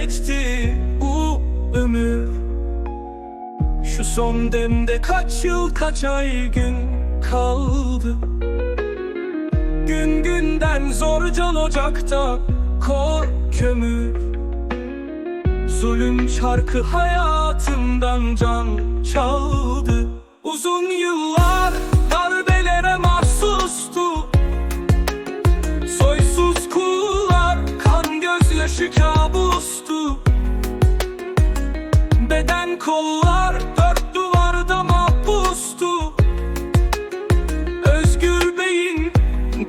geçti bu ömür? Şu son demde kaç yıl kaç ay gün kaldı? Gün günden zor can ocakta kor kömür. Zulüm şarkı hayatımdan can çaldı. Uzun yıllar Beden kollar dört duvarda mahpustu. Özgür beyin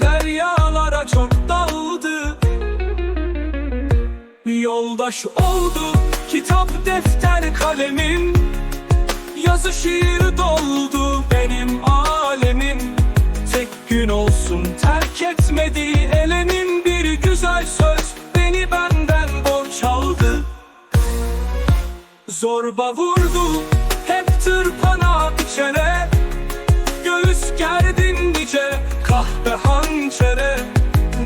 deryalara çok daldı. Yoldaş oldu kitap defter kalemim Yazı şiir doldu benim alemim Tek gün olsun terk etmedi elemin Zorba vurdu hep tırpana içere Göğüs gerdin nice kahve hançere.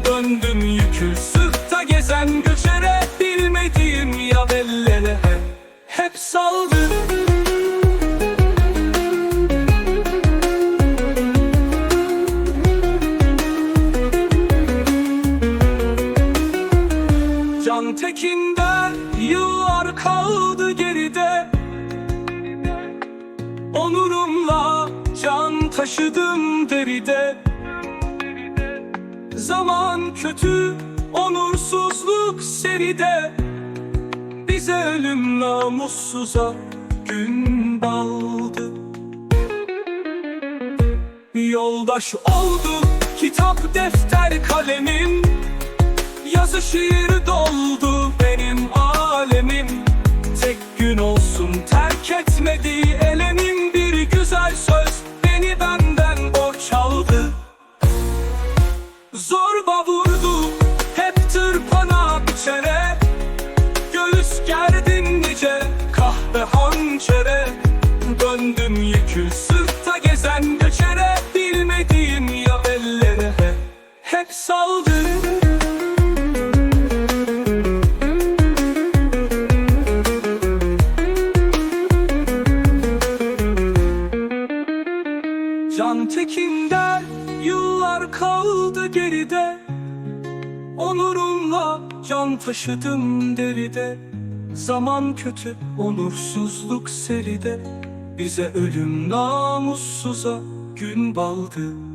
Döndüm yükü sırtta gezen göçere. Bilmediğim ya bellere hep, hep saldı Can Tekin'den yıllar kaldı geride. Onurumla can taşıdım deride. Zaman kötü, onursuzluk seride. Bize ölüm namussuza gün daldı. Yoldaş oldu kitap defter kalemim Yazı şiir doldu benim alemim. Tek gün olsun terk etmedi elemin Bir güzel söz beni benden borç aldı Zorba vurdu hep tırpana biçere Göğüs gerdin nice kahve hançere. Döndüm yükü sırtta gezen göçere. Bilmediğim ya ellere hep, hep saldı yıllar kaldı geride. Onurumla can taşıdım deride. Zaman kötü, onursuzluk seride. Bize ölüm namussuza gün baldı